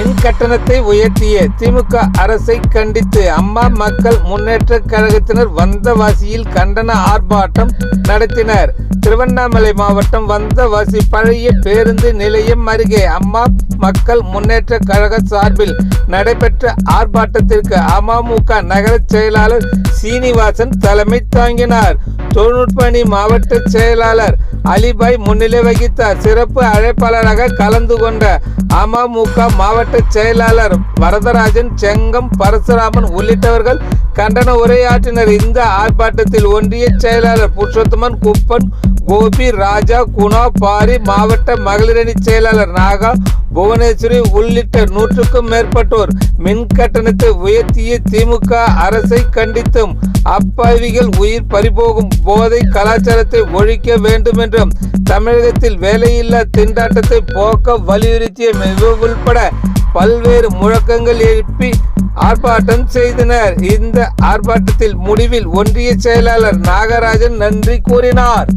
மின் கட்டணத்தை உயர்த்திய திமுக அரசை கண்டித்து அம்மா மக்கள் முன்னேற்ற கழகத்தினர் வந்தவாசியில் கண்டன ஆர்ப்பாட்டம் நடத்தினர். திருவண்ணாமலை மாவட்டம் வந்தவாசி பழைய பேருந்து நிலையம் அருகே அம்மா மக்கள் முன்னேற்ற கழக சார்பில் நடைபெற்ற ஆர்ப்பாட்டத்திற்கு அமமுக நகர செயலாளர் சீனிவாசன் தலைமை தாங்கினார். தொழில்நுட்ப அணி மாவட்ட செயலாளர் அலிபாய் முன்னிலை வகித்தார். சிறப்பு அழைப்பாளராக கலந்து கொண்ட அமமுக மாவட்ட செயலாளர் வரதராஜன் செங்கம் பரசுராமன் உள்ளிட்டவர்கள் கண்டன உரையாற்றினர். இந்த ஆர்ப்பாட்டத்தில் ஒன்றிய செயலாளர் புருஷோத்தமன் குப்பன் கோபி ராஜா குணா பாரி மாவட்ட மகளிரணி செயலாளர் நாகா புவனேஸ்வரி உள்ளிட்ட நூற்றுக்கும் மேற்பட்டோர் மின் கட்டணத்தை உயர்த்திய திமுக அரசை கண்டித்தும் அப்பாவிகள் உயிர் பறிபோகும் போதை கலாச்சாரத்தை ஒழிக்க வேண்டும் என்றும் தமிழகத்தில் வேலையில்லா திண்டாட்டத்தை போக்க வலியுறுத்திய மிக உள்பட பல்வேறு முழக்கங்கள் எழுப்பி ஆர்ப்பாட்டம் செய்தனர். இந்த ஆர்ப்பாட்டத்தில் முடிவில் ஒன்றிய செயலாளர் நாகராஜன் நன்றி கூறினார்.